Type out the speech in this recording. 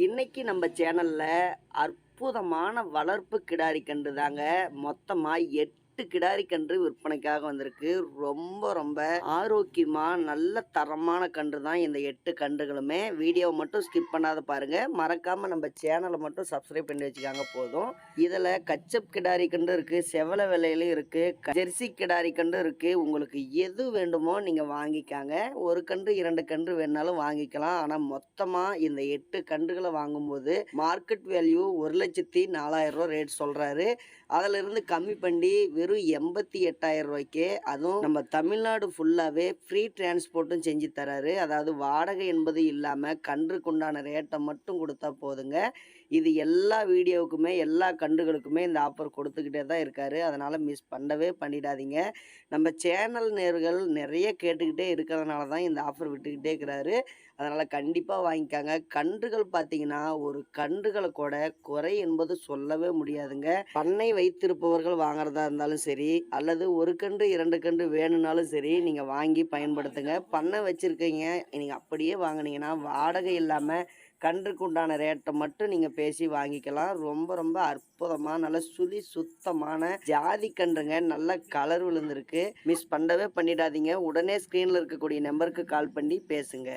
இன்னைக்கு நம்ம சேனலில் அற்புதமான வளர்ப்பு கிடாரி கன்று தாங்க மொத்தமாக எட்டு கிடாரி கன்று விற்பனைக்காக வந்திருக்கு. ரொம்ப ரொம்ப ஆரோக்கியமா நல்ல தரமான கன்று தான் இந்த எட்டு கன்றுகளுமே. வீடியோவை மட்டும் ஸ்கிப் பண்ணாத பாருங்க. மறக்காம நம்ம சேனலை மட்டும் சப்ஸ்கிரைப் பண்ணி வச்சுக்காங்க போதும். இதுல கச்சப் கிடாரி கன்று இருக்கு செவல விலையிலும் இருக்கு ஜெர்சி கிடாரி கன்று இருக்கு. உங்களுக்கு எது வேண்டுமோ நீங்க வாங்கிக்காங்க. ஒரு கன்று இரண்டு கன்று வேணாலும் வாங்கிக்கலாம். ஆனா மொத்தமா இந்த எட்டு கன்றுகளை வாங்கும்போது மார்க்கெட் வேல்யூ ஒரு லட்சத்தி நாலாயிரம் ரூபாய் ரேட் சொல்றாரு. அதுல இருந்து கம்மி பண்ணி வெறும் எண்பத்தி எட்டாயிரம் ரூபாய்க்கு அதுவும் நம்ம தமிழ்நாடு ஃபுல்லாகவே ஃப்ரீ டிரான்ஸ்போர்ட்டும் செஞ்சு தராரு. அதாவது வாடகை என்பது இல்லாமல் கன்றுக்குண்டான ரேட்டை மட்டும் கொடுத்தா போதுங்க. இது எல்லா வீடியோவுக்குமே எல்லா கன்றுகளுக்குமே இந்த ஆஃபர் கொடுத்துக்கிட்டே தான் இருக்காரு. அதனால் மிஸ் பண்ணவே பண்ணிடாதீங்க. நம்ம சேனல் நேர்கள் நிறைய கேட்டுக்கிட்டே இருக்கிறதுனால தான் இந்த ஆஃபர் விட்டுக்கிட்டே இருக்கிறாரு. அதனால் கண்டிப்பாக வாங்கிக்காங்க. கன்றுகள் பார்த்தீங்கன்னா ஒரு கன்றுகளை கூட குறை என்பது சொல்லவே முடியாதுங்க. பண்ணை வைத்திருப்பவர்கள் வாங்குறதா இருந்தாலும் சரி அல்லது ஒரு கன்று இரண்டு கன்று வேணும்னாலும் சரி நீங்கள் வாங்கி பயன்படுத்துங்க. பண்ணை வச்சுருக்கீங்க நீங்கள் அப்படியே வாங்கினீங்கன்னா வாடகை இல்லாமல் கன்றுக்கு உண்டான ரேட்டை மட்டும் நீங்கள் பேசி வாங்கிக்கலாம். ரொம்ப ரொம்ப அற்புதமாக நல்ல சுழி சுத்தமான ஜாதி கன்றுங்க. நல்ல கலர் விழுந்திருக்கு. மிஸ் பண்ணவே பண்ணிடாதீங்க. உடனே ஸ்க்ரீனில் இருக்கக்கூடிய நம்பருக்கு கால் பண்ணி பேசுங்க.